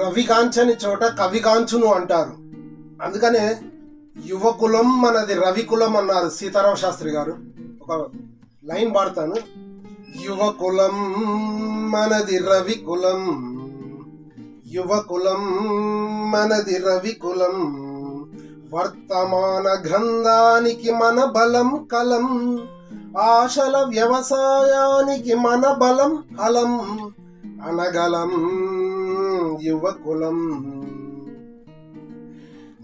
రవి కాంచని చోట కవి కాంచును అంటారు. అందుకనే యువకులం మనది రవికులం అన్నారు సీతారామ శాస్త్రి గారు. ఒక లైన్ పాడతాను. యువకులం మనది రవికులం యువకులం మనది రవికులం వర్తమాన గ్రంథానికి మన బలం కలం ఆశల వ్యవసాయానికి మన బలం హలం అనగలం యువకులం.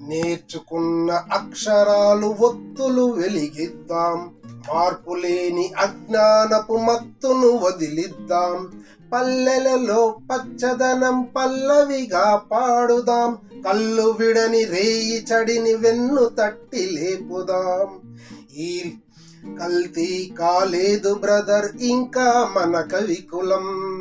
నేర్చుకున్న అక్షరాలు ఒత్తులు వెలిగిద్దాం. మార్పు లేని అజ్ఞానపు మత్తును వదిలిద్దాం. పల్లెలలో పచ్చదనం పల్లవిగా పాడుదాం. కళ్ళు విడని రేయి చడిని వెన్ను తట్టి లేపుదాం. ఈ కల్తీ కాలేదు బ్రదర్ ఇంకా మన కవికులం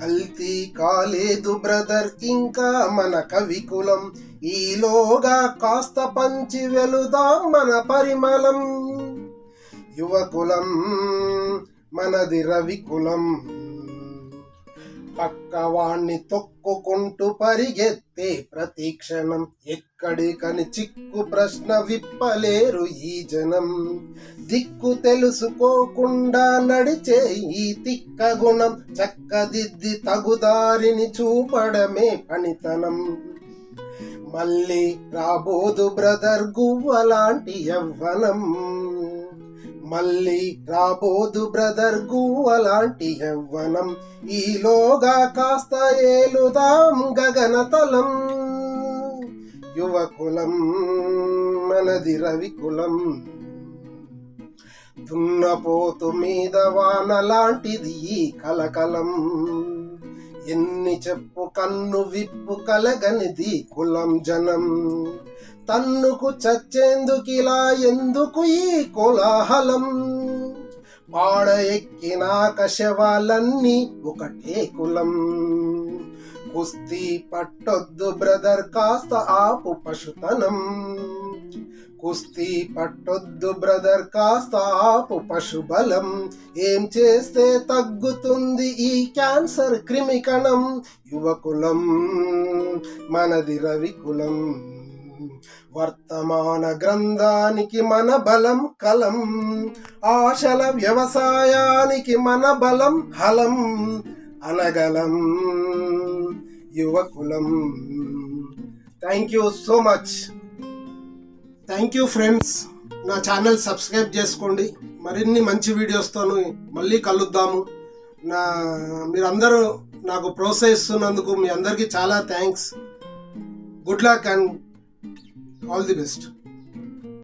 కల్తీ కాలేదు బ్రదర్ ఇంకా మన కవికులం ఈలోగా కాస్త పంచి వెలుదాం మన పరిమళం. యువకులం మనది రవికులం పక్కవాణ్ణి తొక్కుకుంటూ పరిగెత్తే ప్రతీక్షణం ఎక్కడికని చిక్కు ప్రశ్న విప్పలేరు ఈ జనం. దిక్కు తెలుసుకోకుండా నడిచే ఈ తిక్క గుణం చక్కదిద్ది తగుదారిని చూపడమే పనితనం. మళ్ళీ రాబోదు బ్రదర్ గువ్వలాంటి యవ్వనం. మళ్ళీ రాబోదు బ్రదర్ అలాంటి యవ్వనం. ఈలోగా కాస్త ఏలుదాం గగనతలం యువకులం మనది రవికులం దున్నపోతు మీద వాన లాంటిది ఈ కలకలం. ఎన్ని చెప్పు కన్ను విప్పు కలగనిది కులం జనం. తన్నుకు చచ్చేందుకిలా ఎందుకు ఈ కోలాహలం? పాడ ఎక్కినాక శవాలన్నీ ఒకటే కులం. కుస్తీ పట్టొద్దు బ్రదర్ కాస్త ఆపు పశుతనం. కుస్తీ పట్టొద్దు బ్రదర్ కాస్త ఆపు పశుబలం. ఏం చేస్తే తగ్గుతుంది ఈ క్యాన్సర్ క్రిమికణం యువకులం మనది రవికులం వర్తమాన గ్రంథానికి మన బలం కలం. ఆశల వ్యవసాయానికి మన బలం హలం. అనగలం యువకులం thank you so much thank you friends నా ఛానల్ సబ్స్క్రైబ్ చేసుకోండి. మరిన్ని మంచి వీడియోస్తోను మళ్ళీ కలుద్దాము. నా మీరందరూ నాకు ప్రోత్సహిస్తున్నందుకు మీ అందరికీ చాలా thanks good luck and all the best